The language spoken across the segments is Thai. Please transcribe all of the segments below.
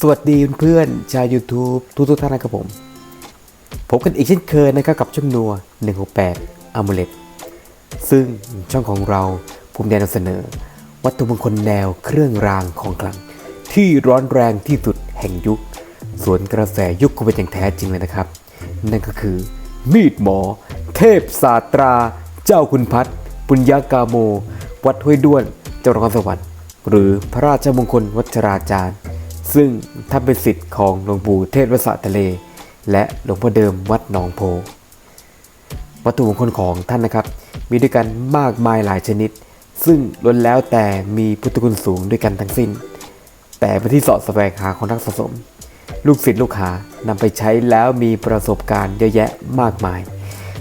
สวัสดีเพื่อนชาว YouTube ทุกทุกท่านนะครับผม พบกันอีกเช่นเคยนะครับกับช่องนัว 168 a m u l e t ซึ่งช่องของเราภูมิใจนำเสนอ วัตถุมงคลแนวเครื่องรางของขลัง ที่ร้อนแรงที่สุดแห่งยุค สวนกระแสยุคก็เป็นอย่างแท้จริงเลยนะครับ นั่นก็คือ มีดหมอ เทพศาสตรา เจ้าคุณพัฒน์ปุญญากาโม วัดห้วยด้วนจังหวัดนครสวรรค์หรือพระราชมงคลวัชราจารย์ ซึ่งท่านเป็นศิษย์ของหลวงปู่เทศวสะทะเล และหลวงพ่อเดิมวัดหนองโพ วัตถุมงคลของท่านนะครับ มีด้วยกันมากมายหลายชนิด ซึ่งล้วนแล้วแต่มีพุทธคุณสูงด้วยกันทั้งสิ้น แต่เป็นที่สาะแสวงหาของนักสะสม ลูกศิษย์ลูกหานำไปใช้แล้วมีประสบการณ์เยอะแยะมากมาย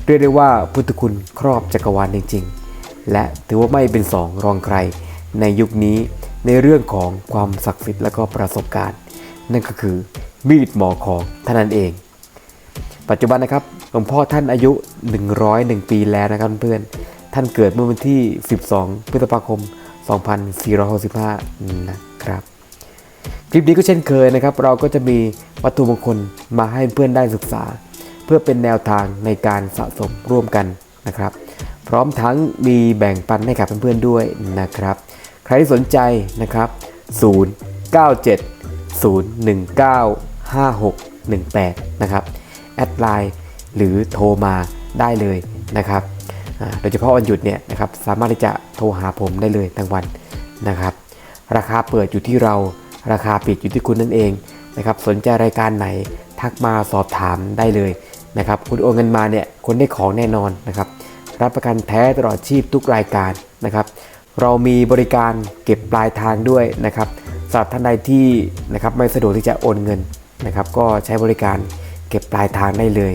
เรียกได้ว่าพุทธคุณครอบจักรวาลจริง ๆ และถือว่าไม่เป็นสองรองใครในยุคนี้ ในเรื่องของความศักดิ์สิทธิ์และก็ประสบการณ์ นั่นก็คือมีดหมอของท่านนั้นเอง ปัจจุบันนะครับหลวงพ่อท่านอายุ 101 ปีแล้วนะครับเพื่อนท่านเกิดเมื่อวันที่ 12 พฤษภาคม 2465 นะครับ คลิปนี้ก็เช่นเคยนะครับ เราก็จะมีวัตถุมงคลมาให้เพื่อนได้ศึกษา เพื่อเป็นแนวทางในการสะสมร่วมกันนะครับ พร้อมทั้งมีแบ่งปันให้กับเพื่อนๆด้วยนะครับ ใครที่สนใจนะครับ 097 019 5618 นะครับ แอดไลน์หรือโทรมาได้เลยนะครับโดยเฉพาะวันหยุดเนี่ยนะครับสามารถที่จะโทรหาผมได้เลยทั้งวันนะครับ ราคาเปิดอยู่ที่เราราคาปิดอยู่ที่คุณนั่นเองนะครับสนใจรายการไหนทักมาสอบถามได้เลยนะครับคุณโอนเงินมาเนี่ยคุณได้ของแน่นอนนะครับรับประกันแท้ตลอดชีพทุกรายการนะครับ เรามีบริการเก็บปลายทางด้วยนะครับสำหรับท่านใดที่นะครับไม่สะดวกที่จะโอนเงินนะครับ ก็ใช้บริการเก็บปลายทางได้เลย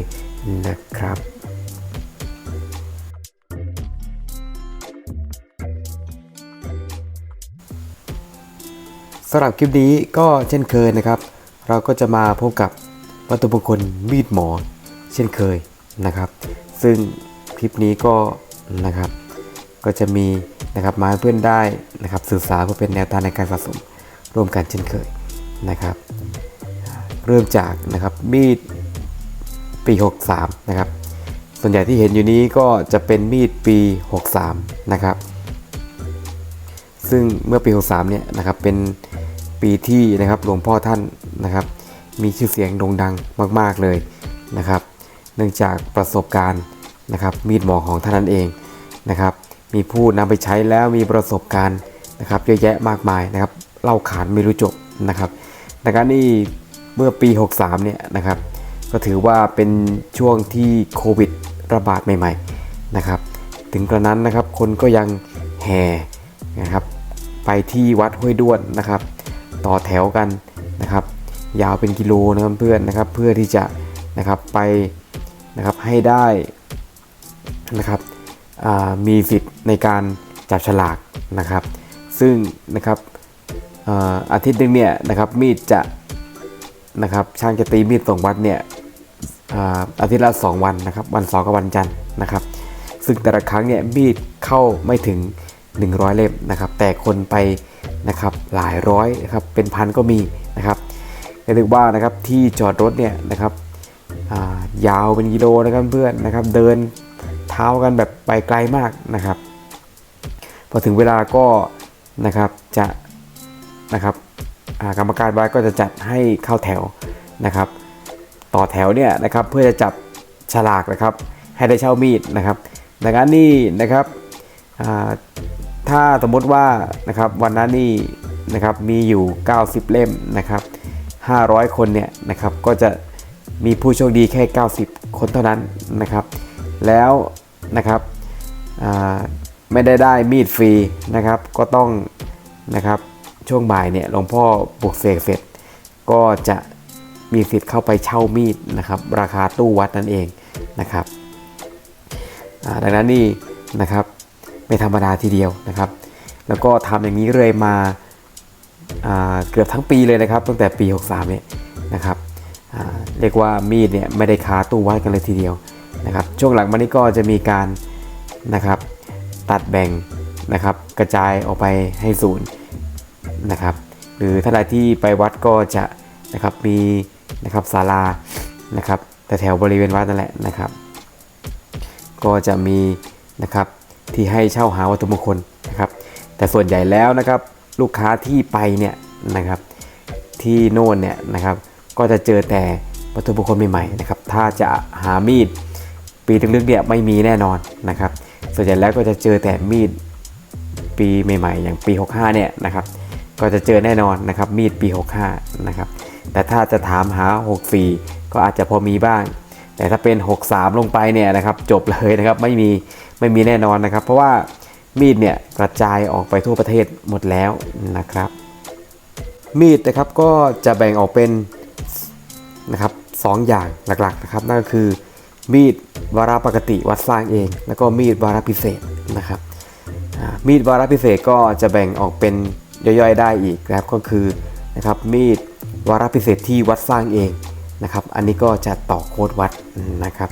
นะครับสำหรับคลิปนี้ก็เช่นเคยนะครับ เราก็จะมาพบกับวัตถุมงคลมีดหมอ เช่นเคยนะครับ ซึ่งคลิปนี้ก็นะครับ ก็จะมีนะครับมาให้เพื่อนได้นะครับศึกษาเพื่อเป็นแนวทางในการสะสมร่วมกันเช่นเคยนะครับ เริ่มจากนะครับมีดปี 63 นะครับ ส่วนใหญ่ที่เห็นอยู่นี้ก็จะเป็นมีดปี 63 นะครับ ซึ่งเมื่อปี 63 เนี่ยนะครับเป็นปีที่นะครับหลวงพ่อท่านนะครับ มีชื่อเสียงโด่งดังมากๆเลยนะครับ เนื่องจากประสบการณ์นะครับมีดหมอของท่านนั้นเองนะครับ มีผู้นำไปใช้แล้วมีประสบการณ์นะครับเยอะแยะมากมายนะครับเล่าขานไม่รู้จบนะครับดังนั้นนี่เมื่อปี 63เนี่ยนะครับก็ถือว่าเป็นช่วงที่โควิดระบาดใหม่ๆนะครับถึงกระนั้นนะครับคนก็ยังแห่นะครับไปที่วัดห้วยด้วนนะครับ ต่อแถวกันนะครับ ยาวเป็นกิโลนะครับเพื่อนนะครับเพื่อที่จะนะครับไปนะครับให้ได้นะครับ มีสิทธิ์ในการจับฉลากนะครับ ซึ่งนะครับอาอาทิตย์หนึงเนี่ยนะครับมีดจะนะครับช่างจะตีมีดส่งวัดเนี่ยอาอาทิตย์ละ 2 วันนะครับ วันเสาร์กับวันจันทร์นะครับ ซึ่งแต่ละครั้งเนี่ยมีดเข้าไม่ถึง 100 เล่มนะครับ แต่คนไปนะครับหลายร้อยนะครับเป็นพันก็มีนะครับเรียกว่านะครับที่จอดรถเนี่ยนะครับายาวเป็นกิโลนะครับเพื่อนนะครับเดิน เท้ากันแบบไปไกลมากนะครับ พอถึงเวลาก็นะครับจะนะครับกรรมการวัดก็จะจัดให้เข้าแถวนะครับ ต่อแถวเนี่ยนะครับเพื่อจะจับฉลากนะครับ ให้ได้เช่ามีดนะครับ ดังนั้นนี่นะครับถ้าสมมติว่านะครับวันนั้นนี่นะครับมีอยู่ 90 เล่มนะครับ 500 คนเนี่ยนะครับก็จะมีผู้โชคดีแค่ 90 คนเท่านั้นนะครับ แล้วนะครับไม่ได้ได้มีดฟรีนะครับ ก็ต้องนะครับช่วงบ่ายเนี่ยหลวงพ่อปลุกเสกเสร็จ ก็จะมีสิทธิ์เข้าไปเช่ามีดนะครับราคาตู้วัดนั่นเองนะครับดังนั้นนี่นะครับไม่ธรรมดาทีเดียวนะครับ แล้วก็ทำอย่างนี้เลยมาอ่าเกือบทั้งปีเลยนะครับ ตั้งแต่ปี 63เนี่ยนะครับเรียกว่ามีดเนี่ยไม่ได้ค้าตู้วัดกันเลยทีเดียว นะครับช่วงหลังมานี้ก็จะมีการนะครับตัดแบ่งนะครับกระจายออกไปให้ศูนย์นะครับหรือท่าใดที่ไปวัดก็จะนะครับมีนะครับศาลานะครับแต่แถวบริเวณวัดนั่นแหละนะครับ ก็จะมีนะครับที่ให้เช่าหาวัตถุมงคลนะครับแต่ส่วนใหญ่แล้วนะครับลูกค้าที่ไปเนี่ยนะครับที่โน่นเนี่ยนะครับก็จะเจอแต่วัตถุมงคลใหม่ๆนะครับถ้าจะหามีด ปีลึกๆเนี่ยไม่มีแน่นอนนะครับส่วนใหญ่แล้วก็จะเจอแต่มีดปีใหม่ๆ อย่างปี 65 เนี่ยนะครับก็จะเจอแน่นอนนะครับมีดปี 65 นะครับแต่ถ้าจะถามหา 64 ก็อาจจะพอมีบ้าง แต่ถ้าเป็น 63 ลงไปเนี่ยนะครับจบเลยนะครับไม่มีไม่มีแน่นอนนะครับ เพราะว่ามีดเนี่ยกระจายออกไปทั่วประเทศหมดแล้วนะครับ มีดนะครับก็จะแบ่งออกเป็นนะครับสองอย่างหลักๆนะครับนั่นก็คือ มีดวาระปกติวัดสร้างเอง แล้วก็มีดวาระพิเศษนะครับมีดวาระพิเศษก็จะแบ่งออกเป็นย่อยๆ ได้อีกนะครับก็คือนะครับมีดวาระพิเศษที่วัดสร้างเองนะครับ อันนี้ก็จะต่อโค้ดวัดนะครับ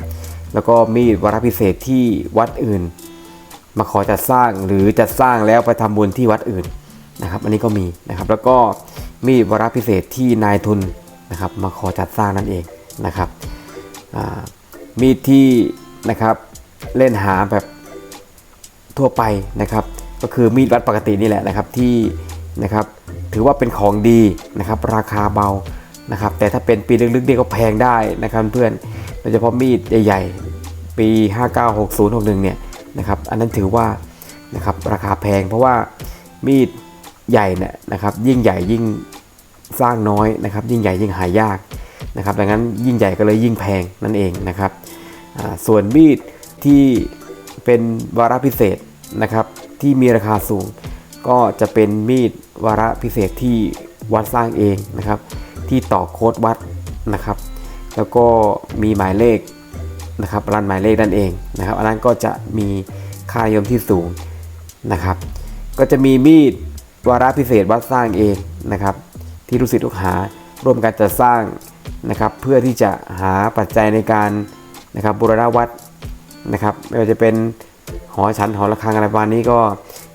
แล้วก็มีดวาระพิเศษที่วัดอื่น มาขอจัดสร้างหรือจัดสร้างแล้วไปทำบุญที่วัดอื่นนะครับ อันนี้ก็มีนะครับ แล้วก็มีดวาระพิเศษที่นายทุนนะครับ มาขอจัดสร้างนั่นเองนะครับ มีดที่นะครับเล่นหาแบบทั่วไปนะครับ ก็คือมีดวัดปกตินี่แหละนะครับที่นะครับถือว่าเป็นของดีนะครับราคาเบานะครับแต่ถ้าเป็นปีลึกๆเนี่ยก็แพงได้นะครับเพื่อนโดยเฉพาะมีดใหญ่ๆ ปี 596061เนี่ยนะครับอันนั้นถือว่านะครับราคาแพงเพราะว่ามีดใหญ่เนี่ยนะครับยิ่งใหญ่ยิ่งสร้างน้อยนะครับยิ่งใหญ่ยิ่งหายาก นะครับดังนั้นยิ่งใหญ่ก็เลยยิ่งแพงนั่นเองนะครับส่วนมีดที่เป็นวาระพิเศษนะครับที่มีราคาสูง ก็จะเป็นมีดวาระพิเศษที่วัดสร้างเองนะครับ ที่ต่อโค้ดวัดนะครับ แล้วก็มีหมายเลขนะครับรันหมายเลขนั่นเองนะครับ อันนั้นก็จะมีค่านิยมที่สูงนะครับ ก็จะมีมีดวาระพิเศษวัดสร้างเองนะครับ ที่ลูกศิษย์ลูกหาร่วมกันจัดสร้าง นะครับเพื่อที่จะหาปัจจัยในการนะครับบูรณวัดนะครับไม่ว่าจะเป็นหอฉันหอระฆังอะไรประมาณนี้ก็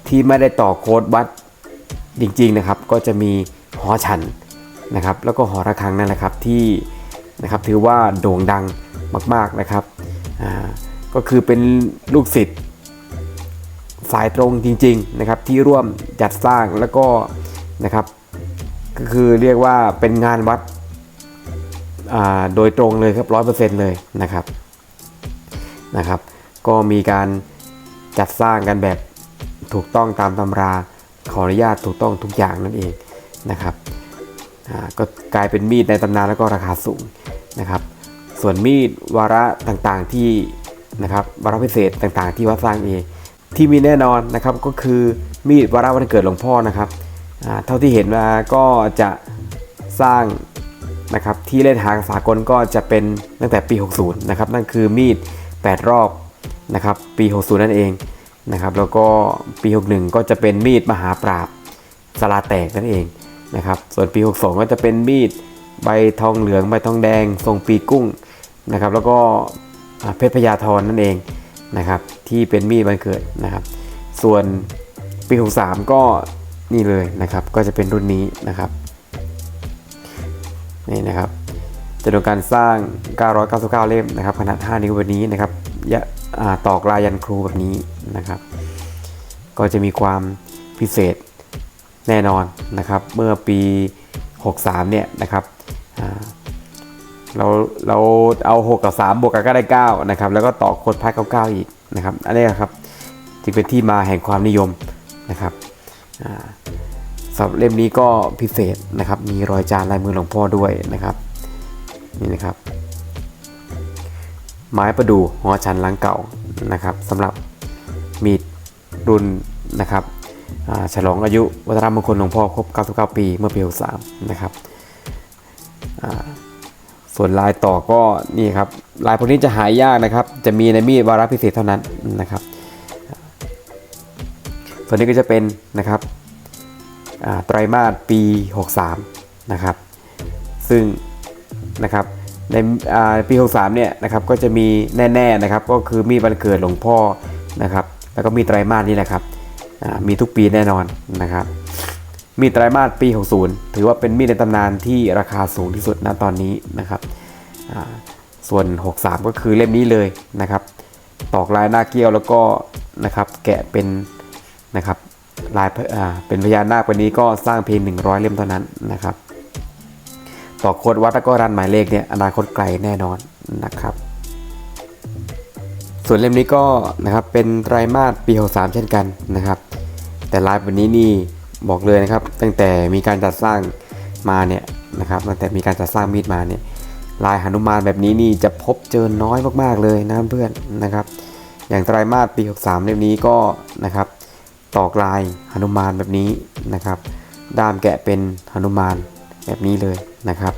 ที่ไม่ได้ต่อโค้ดวัดจริงๆนะครับ ก็จะมีหอฉันนะครับ แล้วก็หอระฆังนั่นแหละครับที่นะครับถือว่าโด่งดังมากๆนะครับก็คือเป็นลูกศิษย์สายตรงจริงๆนะครับที่ร่วมจัดสร้างแล้วก็นะครับก็คือเรียกว่าเป็นงานวัด โดยตรงเลยครับร้อยเปอร์เซ็นต์เลยนะครับนะครับ ก็มีการจัดสร้างกันแบบถูกต้องตามตำราขออนุญาตถูกต้องทุกอย่างนั่นเองนะครับก็กลายเป็นมีดในตำนานแล้วก็ราคาสูงนะครับ ส่วนมีดวาระต่างๆที่นะครับวาระพิเศษต่างๆ ที่วัดสร้างเองที่มีแน่นอนนะครับก็คือมีดวาระวันเกิดหลวงพ่อนะครับเท่าที่เห็นมาก็จะสร้าง นะครับที่เล่นหางสากลก็จะเป็นตั้งแต่ปี 60 นะครับนั่นคือมีด 8 รอบนะครับปี 60 นั่นเองนะครับแล้วก็ปี 61 ก็จะเป็นมีดมหาปราบสลาแตกนั่นเองนะครับส่วนปี 62 ก็จะเป็นมีดใบทองเหลืองใบทองแดง ทรงปีกุ้งนะครับแล้วก็เพชรพญาธรนั่นเองนะครับที่เป็นมีดวันเกิดนะครับส่วนปี 63 ก็นี่เลยนะครับก็จะเป็นรุ่นนี้นะครับ นี่นะครับจำนวนการสร้าง 999 เล่มนะครับ ขนาด 5 นิ้วแบบนี้นะครับยะตอกลายยันครูแบบนี้นะครับ ก็จะมีความพิเศษแน่นอนนะครับ เมื่อปี 63 เนี่ยนะครับเราเราเอา6กับ3บวกกันก็ได้9นะครับแล้วก็ต่อโคดพายเก้าอีกนะครับ อันนี้ครับจึงเป็นที่มาแห่งความนิยมนะครับ สำหรับเล่มนี้ก็พิเศษนะครับ มีรอยจานลายมือหลวงพ่อด้วยนะครับนี่นะครับ ไม้ประดู่หอชันหลังเก่านะครับสำหรับมีดรุ่นนะครับฉลองอายุวัฒนมงคลหลวงพ่อครบ 99 ปีเมื่อปี 63 นะครับส่วนลายต่อก็นี่ครับลายพวกนี้จะหายยากนะครับ จะมีในมีดวาระพิเศษเท่านั้นนะครับ ส่วนนี้ก็จะเป็นนะครับ ไตรามาสปี 63 นะครับ ซึ่งนะครับในปี 63 เนี่ยนะครับก็จะมีแน่ๆนะครับก็คือมีดวันเกิดหลวงพ่อนะครับแล้วก็มีไตรามาสนี่แหละครับมีทุกปีแน่นอนนะครับมีไตรมาสปี 60 ถือว่าเป็นมีดในตำนานที่ราคาสูงที่สุดณตอนนี้นะครับอ่าส่วน 63 ก็คือเล่มนี้เลยนะครับ ตอกลายหน้าเกี้ยวแล้วก็นะครับแกะเป็นนะครับ ลายเป็นพญานาควันนี้ก็สร้างเพียง 100 เล่มเท่านั้นนะครับต่อโคดวัดแล้วก็รันหมายเลขเนี่ยอนาคตไกลแน่นอนนะครับ ส่วนเล่มนี้ก็นะครับเป็นไตรมาสปี63เช่นกันนะครับ แต่ลายแบบนี้นี่บอกเลยนะครับ ตั้งแต่มีการจัดสร้างมาเนี่ยนะครับตั้งแต่มีการจัดสร้างมีดมาเนี่ยลายหนุมานแบบนี้นี่จะพบเจอน้อยมากๆเลยนะเพื่อนนะครับ อย่างไตรมาสปี 63 เล่มนี้ก็นะครับ ตอกลายหนุมานแบบนี้นะครับ ด้ามแกะเป็นหนุมานแบบนี้เลยนะครับ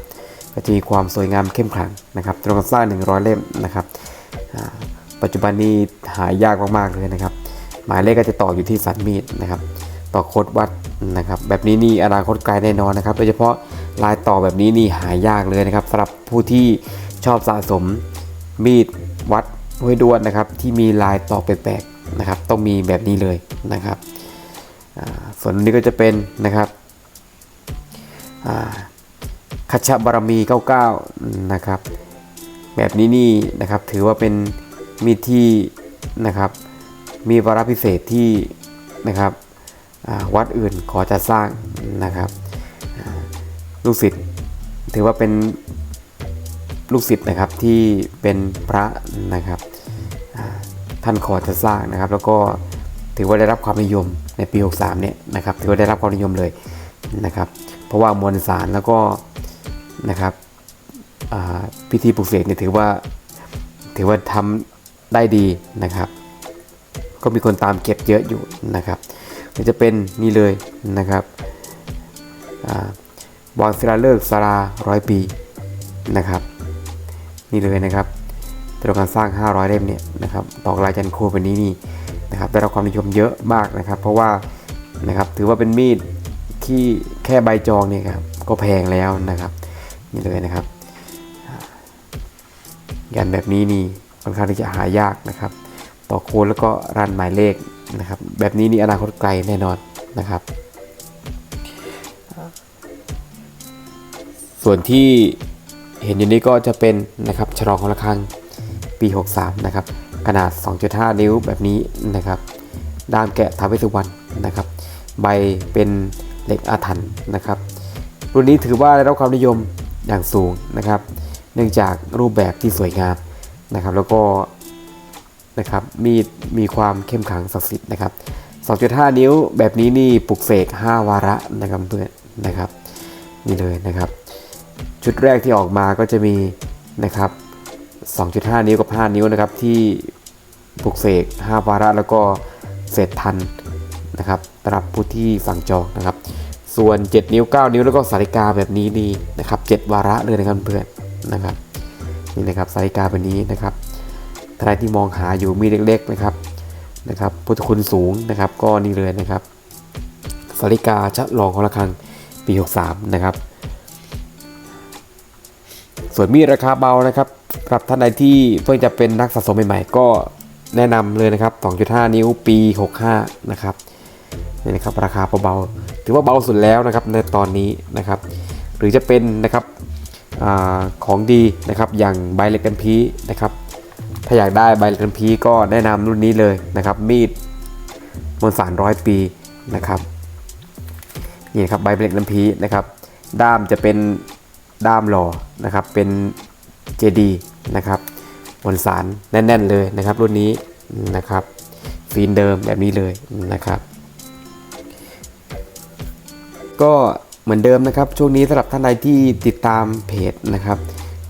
ก็จะมีความสวยงามเข้มขลังนะครับตรงกับสร้าง100 เล่มนะครับปัจจุบันนี้หายากมากๆเลยนะครับ หมายเลขก็จะต่ออยู่ที่สันมีดนะครับต่อโคดวัดนะครับ แบบนี้นี่อนาคตไกลแน่นอนนะครับ โดยเฉพาะลายต่อแบบนี้นี่หายากเลยนะครับสำหรับผู้ที่ชอบสะสมมีดวัดห้วยด้วนนะครับ ที่มีลายต่อแปลก นะครับ ต้องมีแบบนี้เลยนะครับส่วนนี้ก็จะเป็นนะครับคัชชบารมี 99 นะครับ แบบนี้นี่นะครับถือว่าเป็นมีดที่นะครับมีวาระพิเศษที่นะครับวัดอื่นขอจะสร้างนะครับลูกศิษย์ถือว่าเป็นลูกศิษย์นะครับที่เป็นพระนะครับ ท่านขอจะสร้างนะครับ แล้วก็ถือว่าได้รับความนิยมในปี 63 เนี่ยนะครับถือว่าได้รับความนิยมเลยนะครับ เพราะว่ามวลสารแล้วก็นะครับพิธีปลุกเสกเนี่ยถือว่าถือว่าทำได้ดีนะครับ ก็มีคนตามเก็บเยอะอยู่นะครับก็จะเป็นนี่เลยนะครับอ่าวางศิลาฤกษ์สาราร้อยปีนะครับ นี่เลยนะครับ ตรงการสร้าง 500 เล่มเนี่ยนะครับตอกลายจันโคแบบนี้นี่นะครับได้รับความนิยมเยอะมากนะครับ เพราะว่านะครับถือว่าเป็นมีดที่แค่ใบจองเนี่ยครับก็แพงแล้วนะครับนี่เลยนะครับยันแบบนี้นี่ค่อนข้างที่จะหายากนะครับ ต่อโค้ดแล้วก็รันหมายเลขนะครับ แบบนี้นี่อนาคตไกลแน่นอนนะครับ ส่วนที่เห็นอยู่นี้ก็จะเป็นนะครับฉลองของระฆัง ปี 63 นะครับ ขนาด 2.5 นิ้วแบบนี้นะครับ ด้ามแกะทาวเวสุวรรณนะครับ ใบเป็นเหล็กอาถรรพ์นะครับ รุ่นนี้ถือว่าได้รับความนิยมอย่างสูงนะครับ เนื่องจากรูปแบบที่สวยงามนะครับ แล้วก็นะครับมีดมีความเข้มขังศักดิ์สิทธิ์นะครับ 2.5 นิ้วแบบนี้นี่ปลุกเสก 5 วาระนะครับเพื่อนนะครับนี่เลยนะครับ ชุดแรกที่ออกมาก็จะมีนะครับ 2.5 นิ้วกับ 5 นิ้วนะครับ ที่ปลุกเสก5วาระแล้วก็เสร็จทันนะครับสำหรับผู้ที่สั่งจองนะครับ ส่วน 7 นิ้ว 9 นิ้วแล้วก็สาริกาแบบนี้นี่นะครับ 7 วาระเลยนะครับเพื่อนนะครับนี่นะครับสาริกาแบบนี้นะครับใครที่มองหาอยู่มีเล็กๆนะครับนะครับพุทธคุณสูงนะครับ ก็นี่เลยนะครับสาริกาชะลองของระฆังปี 63 นะครับ ส่วนมีดราคาเบานะครับ สำหรับท่านใดที่เพิ่งจะเป็นนักสะสมใหม่ๆก็แนะนำเลยนะครับ 2.5 นิ้วปี 65 นะครับนี่นะครับราคาเบาๆถือว่าเบาสุดแล้วนะครับในตอนนี้นะครับ หรือจะเป็นนะครับอของดีนะครับอย่างใบเล็กกันพีนะครับถ้าอยากได้ใบเล็กันพีก็แนะนำรุ่นนี้เลยนะครับมีดมวลสารร้อยปีนะครับนี่นะครับใบเล็กน้ำพีนะครับด้ามจะเป็นด้ามหล่อนะครับเป็นเจดี นะครับมวลสารแน่น ๆ เลยนะครับ รุ่นนี้นะครับฟีนเดิมแบบนี้เลยนะครับ ก็เหมือนเดิมนะครับ ช่วงนี้สำหรับท่านใดที่ติดตามเพจนะครับ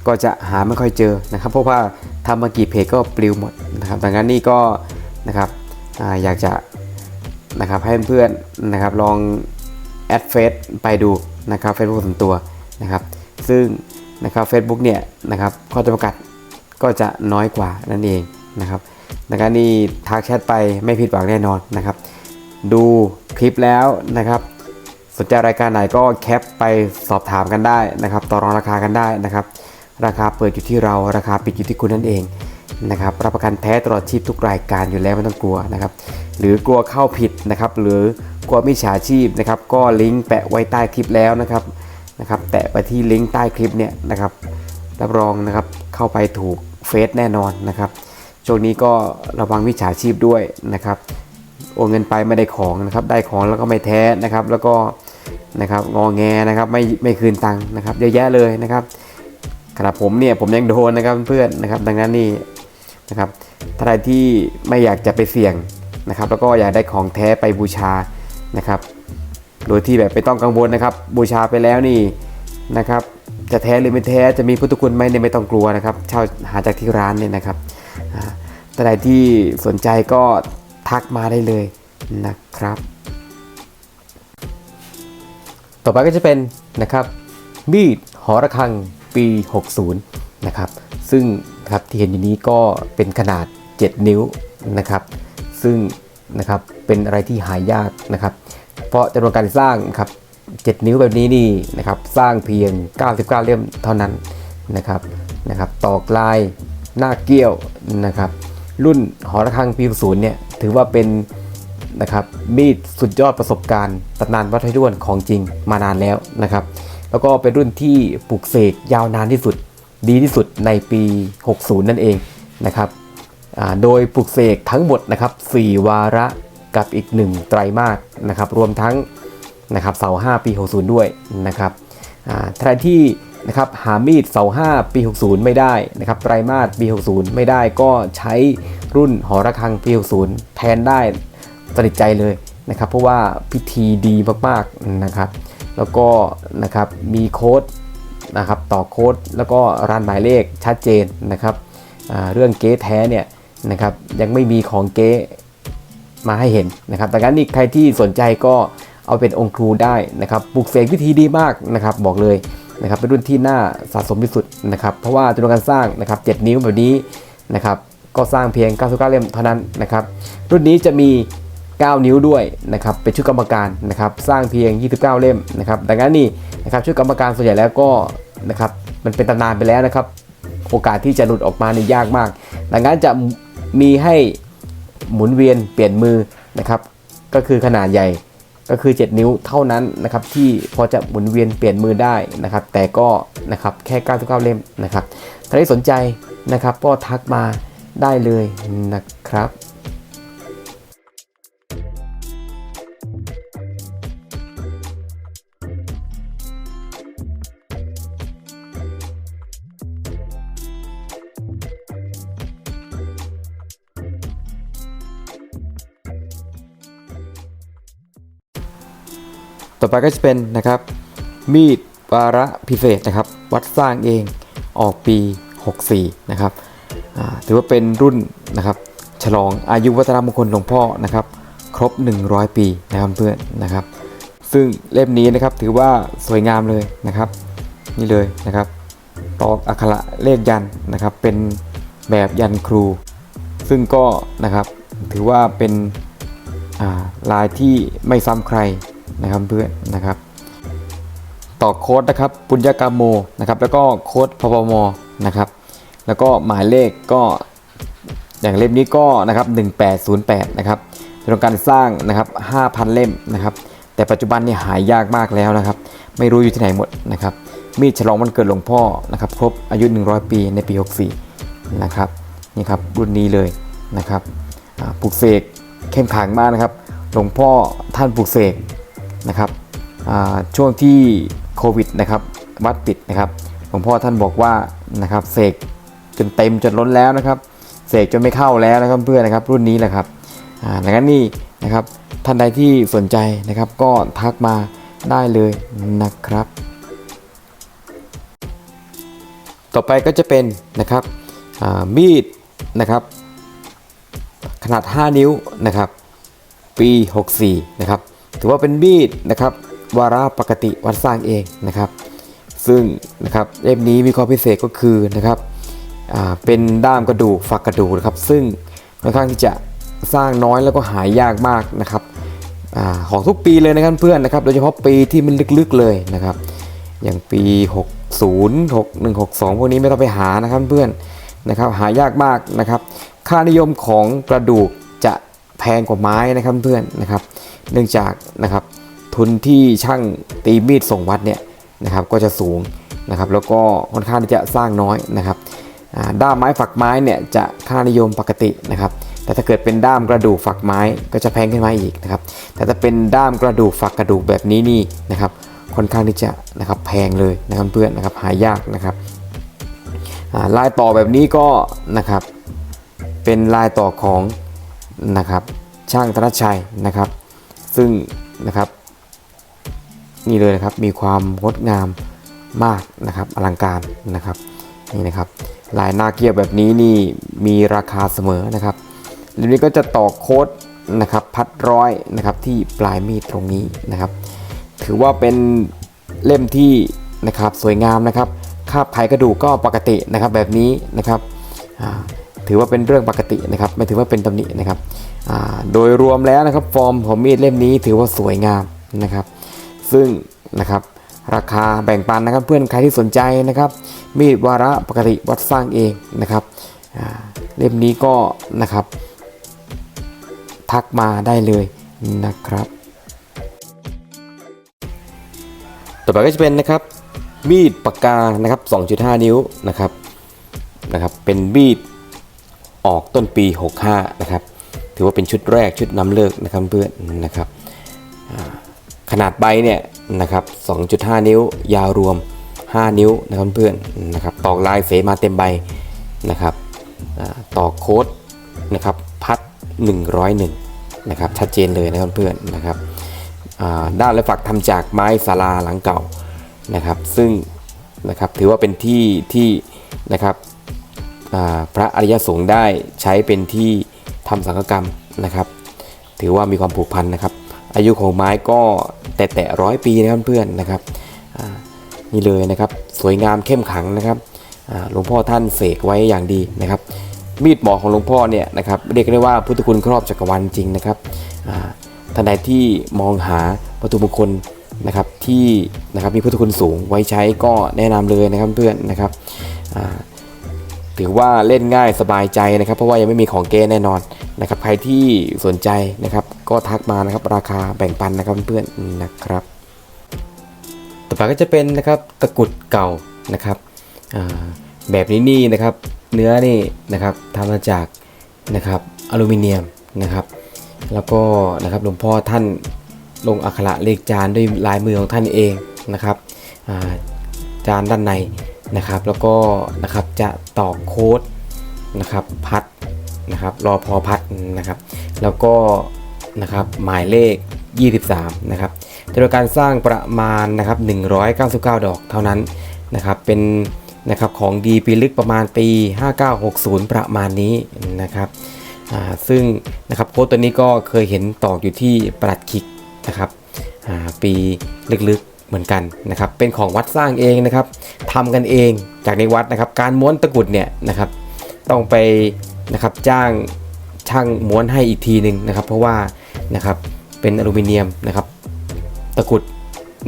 ก็จะหาไม่ค่อยเจอนะครับ เพราะว่าทำมากี่เพจก็ปลิวหมดนะครับดังนั้นนี่ก็นะครับออยากจะนะครับให้เพื่อนๆนะครับลองแอดเฟซไปดูนะครับเฟซบุ๊กส่วนตัวนะครับ ซึ่ง นะครับ Facebook เนี่ยนะครับข้อจำกัดก็จะน้อยกว่านั่นเองนะครับดังนั้นนี่ทักแชทไปไม่ผิดหวังแน่นอนนะครับ ดูคลิปแล้วนะครับ สนใจรายการไหนก็แคปไปสอบถามกันได้นะครับ ต่อรองราคากันได้นะครับ ราคาเปิดอยู่ที่เราราคาปิดอยู่ที่คุณนั่นเองนะครับรับประกันแท้ตลอดชีพทุกรายการอยู่แล้วไม่ต้องกลัวนะครับ หรือกลัวเข้าผิดนะครับ หรือกลัวมิจฉาชีพนะครับ ก็ลิงก์แปะไว้ใต้คลิปแล้วนะครับ นะครับแตะไปที่ลิงก์ใต้คลิปเนี่ยนะครับรับรองนะครับเข้าไปถูกเฟซแน่นอนนะครับช่วงนี้ก็ระวังมิจฉาชีพด้วยนะครับโอนเงินไปไม่ได้ของนะครับ ได้ของแล้วก็ไม่แท้นะครับ แล้วก็นะครับงอแงนะครับไม่ไม่คืนตังค์นะครับเยอะแยะเลยนะครับขณะผมเนี่ยผมยังโดนนะครับเพื่อนนะครับ ดังนั้นนี่นะครับถ้าใครที่ไม่อยากจะไปเสี่ยงนะครับ แล้วก็อยากได้ของแท้ไปบูชานะครับ โดยที่แบบไม่ต้องกังวลนะครับ บูชาไปแล้วนี่นะครับ จะแท้หรือไม่แท้จะมีพุทธคุณไหมเนี่ยไม่ต้องกลัวนะครับเช่าหาจากที่ร้านเนี่ยนะครับอ่าท่ใดที่สนใจก็ทักมาได้เลยนะครับ ต่อไปก็จะเป็นนะครับมีดหอระฆังปี 60 นะครับ ซึ่งครับที่เห็นอยู่นี้ก็เป็นขนาด 7 นิ้วนะครับ ซึ่งนะครับเป็นอะไรที่หายากนะครับ ราะจำนวนการสร้างครับ7นิ้วแบบนี้นี่นะครับสร้างเพียง 99 เล่มเท่านั้นนะครับนะครับตอกลายหน้าเกี้ยวนะครับรุ่นหอระฆังปี60เนี่ยถือว่าเป็นนะครับมีดสุดยอดประสบการณ์ตำนานวัดไทยด้วนของจริงมานานแล้วนะครับ แล้วก็เป็นรุ่นที่ปลูกเสกยาวนานที่สุด ดีที่สุดในปี 60 นั่นเองนะครับอ่าโดยปลูกเสกทั้งหมดนะครับ 4 วาระ กับอีก 1 ไตรมาสนะครับรวมทั้งนะครับเสา5ปี 60 ด้วยนะครับอ่าใครที่นะครับหามีดเสา5ปี 60 ไม่ได้นะครับไตรมาสปี 60 ไม่ได้ก็ใช้รุ่นหอระฆังปี 60 แทนได้สนิทใจเลยนะครับเพราะว่าพิธีดีมากๆนะครับ แล้วก็นะครับมีโค้ดนะครับต่อโค้ดแล้วก็ร้านหมายเลขชัดเจนนะครับเรื่องเก๊แท้เนี่ยนะครับยังไม่มีของเก๊ มาให้เห็นนะครับดังนั้นนี่ใครที่สนใจก็เอาเป็นองค์ครูได้นะครับปลูกเสกวิธีดีมากนะครับ บอกเลยนะครับเป็นรุ่นที่น่าสะสมที่สุดนะครับ เพราะว่าจำนวนการสร้างนะครับ7นิ้วแบบนี้นะครับก็สร้างเพียง 99 เล่มเท่านั้นนะครับ รุ่นนี้จะมี 9 นิ้วด้วยนะครับเป็นชุดกรรมการนะครับสร้างเพียง 29 เล่มนะครับดังนั้นนี่นะครับชุดกรรมการส่วนใหญ่แล้วก็นะครับมันเป็นตำนานไปแล้วนะครับ โอกาสที่จะหลุดออกมานี่ยากมาก ดังนั้นจะมีให้ หมุนเวียนเปลี่ยนมือนะครับ ก็คือขนาดใหญ่ก็คือ 7 นิ้วเท่านั้นนะครับที่พอจะหมุนเวียนเปลี่ยนมือได้นะครับ แต่ก็นะครับแค่ 99 เล่มนะครับถ้าได้สนใจนะครับก็ทักมาได้เลยนะครับ ต่อไปก็จะเป็นนะครับ มีดวาระพิเศษนะครับ วัดสร้างเองออกปี 64 นะครับถือว่าเป็นรุ่นนะครับฉลองอายุวัฒนมงคลหลวงพ่อนะครับครบ 100 ปีนะครับเพื่อนนะครับ ซึ่งเล่มนี้นะครับถือว่าสวยงามเลยนะครับ นี่เลยนะครับตอกอักขระเลขยันนะครับ เป็นแบบยันครู ซึ่งก็นะครับถือว่าเป็นลายที่ไม่ซ้ำใคร นะครับเพื่อนนะครับต่อโค้ดนะครับปุญญากรรมโมนะครับแล้วก็โค้ดพปมนะครับแล้วก็หมายเลขก็อย่างเล่มนี้ก็นะครับ1808นะครับจำนวนการสร้างนะครับ5,000 เล่มนะครับแต่ปัจจุบันนี่หายยากมากแล้วนะครับ ไม่รู้อยู่ที่ไหนหมดนะครับมีดฉลองวันเกิดหลวงพ่อนะครับครบอายุ 100 ปีในปี 64นะครับนี่ครับรุ่นนี้เลยนะครับปลูกเสกเข้มขังมากนะครับ หลวงพ่อท่านปลูกเสก นะครับช่วงที่โควิดนะครับวัดปิดนะครับหลวงพ่อท่านบอกว่านะครับเสกจนเต็มจนล้นแล้วนะครับเสกจนไม่เข้าแล้วนะครับเพื่อนนะครับรุ่นนี้แหละครับอ่าดังนั้นนี่นะครับท่านใดที่สนใจนะครับก็ทักมาได้เลยนะครับ ต่อไปก็จะเป็นนะครับมีดนะครับ ขนาด 5 นิ้วนะครับ ปี 64 นะครับ ถือว่าเป็นมีดนะครับวาระปกติวัดสร้างเองนะครับ ซึ่งนะครับเล่มนี้มีความพิเศษก็คือนะครับเป็นด้ามกระดูกฝักกระดูกนะครับซึ่งค่อนข้างที่จะสร้างน้อยแล้วก็หายยากมากนะครับอของทุกปีเลยนะครับเพื่อนนะครับโดยเฉพาะปีที่มันลึกๆเลยนะครับ อย่างปี 60 61 62 พวกนี้ไม่ต้องไปหานะครับเพื่อนนะครับหายากมากนะครับ ค่านิยมของกระดูกจะแพงกว่าไม้นะครับเพื่อนนะครับ เนื่องจากนะครับทุนที่ช่างตีมีดส่งวัดเนี่ยนะครับก็จะสูงนะครับแล้วก็ค่อนข้างที่จะสร้างน้อยนะครับด้ามไม้ฝักไม้เนี่ยจะค่านิยมปกตินะครับแต่ถ้าเกิดเป็นด้ามกระดูกฝักไม้ก็จะแพงขึ้นมาอีกนะครับแต่ถ้าเป็นด้ามกระดูกฝักกระดูกแบบนี้นี่นะครับค่อนข้างที่จะนะครับแพงเลยนะครับเพื่อนนะครับหายากนะครับลายต่อแบบนี้ก็นะครับเป็นลายต่อของนะครับช่างธนชัยนะครับ ซึ่งนะครับ นี่เลยนะครับมีความงดงามมากนะครับอลังการนะครับนี่นะครับลายหน้าเกียบแบบนี้นี่มีราคาเสมอนะครับเล่มนี้ก็จะต่อโค้ดนะครับพัดร้อยนะครับที่ปลายมีดตรงนี้นะครับ ถือว่าเป็นเล่มที่นะครับสวยงามนะครับคาบไขกระดูกก็ปกตินะครับแบบนี้นะครับถือว่าเป็นเรื่องปกตินะครับ ไม่ถือว่าเป็นตำหนินะครับ โดยรวมแล้วนะครับฟอร์มของมีดเล่มนี้ถือว่าสวยงามนะครับ ซึ่งนะครับราคาแบ่งปันนะครับเพื่อนใครที่สนใจนะครับ มีดวาระปกติวัดสร้างเองนะครับเล่มนี้ก็นะครับ ทักมาได้เลยนะครับ ต่อไปก็จะเป็นนะครับมีดปากกานะครับ 2.5 นิ้วนะครับนะครับ เป็นมีดออกต้นปี 65 นะครับ ถือว่าเป็นชุดแรกชุดนำเลิกนะครับเพื่อนนะครับขนาดใบเนี่ยนะครับ 2.5 นิ้วยาวรวม 5 นิ้วนะครับเพื่อนนะครับตอกลายเสมาเต็มใบนะครับต่อโค้ดนะครับพัด 101นะครับชัดเจนเลยนะครับเพื่อนนะครับด้านและฝักทำจากไม้ศาลาหลังเก่านะครับ ซึ่งนะครับถือว่าเป็นที่ที่นะครับพระอริยสงฆ์ได้ใช้เป็นที่ ทำสังฆกรรมนะครับ ถือว่ามีความผูกพันนะครับ อายุของไม้ก็แต่แต่ร้อยปีนะครับเพื่อนนะครับนี่เลยนะครับ สวยงามเข้มขังนะครับหลวงพ่อท่านเสกไว้อย่างดีนะครับ มีดหมอของหลวงพ่อเนี่ยนะครับเรียกได้ว่าพุทธคุณครอบจักรวาลจริงนะครับท่านใดที่มองหาวัตถุมงคลนะครับที่นะครับมีพุทธคุณสูงไว้ใช้ก็แนะนำเลยนะครับเพื่อนนะครับ ถือว่าเล่นง่ายสบายใจนะครับ เพราะว่ายังไม่มีของเก้แน่นอนนะครับ ใครที่สนใจนะครับ ก็ทักมานะครับ ราคาแบ่งปันนะครับเพื่อนๆนะครับ ต่อไปก็จะเป็นนะครับตะกรุดเก่านะครับแบบนี้นี่นะครับ เนื้อนี่นะครับทำมาจากนะครับอลูมิเนียมนะครับ แล้วก็นะครับหลวงพ่อท่านลงอักขระเลขจานด้วยลายมือของท่านเองนะครับจานด้านใน นะครับ แล้วก็นะครับจะตอกโค้ดนะครับพัดนะครับรอพอพัดนะครับ แล้วก็นะครับหมายเลข 23 นะครับจำนวนการสร้างประมาณนะครับ199 ดอกเท่านั้นนะครับเป็นนะครับของดีปีลึกประมาณปี 5960 ประมาณนี้นะครับอ่าซึ่งนะครับโค้ดตัวนี้ก็เคยเห็นตอกอยู่ที่ปลัดคิกนะครับอ่าปีลึกๆ เหมือนกันนะครับ เป็นของวัดสร้างเองนะครับทำกันเองจากในวัดนะครับ การม้วนตะกุดเนี่ยนะครับ ต้องไปนะครับจ้างช่างม้วนให้อีกทีหนึ่งนะครับ เพราะว่านะครับเป็นอลูมิเนียมนะครับตะกุด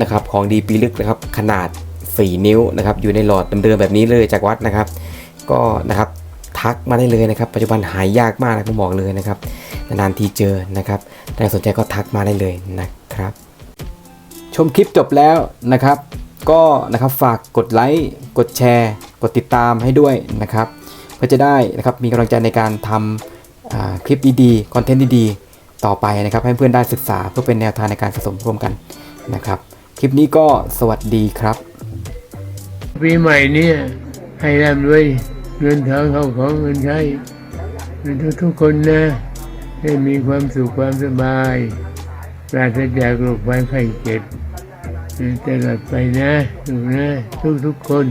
นะครับของดีปีลึกนะครับขนาด 4 นิ้วนะครับอยู่ในหลอดเดิมๆแบบนี้เลยจากวัดนะครับ ก็นะครับทักมาได้เลยนะครับ ปัจจุบันหายยากมากนะผมบอกเลยนะครับนานๆทีเจอนะครับถ้าสนใจก็ทักมาได้เลยนะครับ ชมคลิปจบแล้วนะครับ ก็นะครับฝากกดไลค์กดแชร์ กดติดตามให้ด้วยนะครับเพื่อจะได้นะครับมีกำลังใจในการทำคลิปดีๆคอนเทนต์ดีๆ ต่อไปนะครับ ให้เพื่อนได้ศึกษาเพื่อเป็นแนวทางในการสะสมร่วมกันนะครับ คลิปนี้ก็สวัสดีครับ ปีใหม่เนี่ยให้ร่ำรวยเงินทองเข้าของเงินใช้ทุกทุกคนนะให้มีความสุขความสบายปราศจากโรคภัยไข้เจ็บ ตลอดไปนะลูกนะทุกทุกคน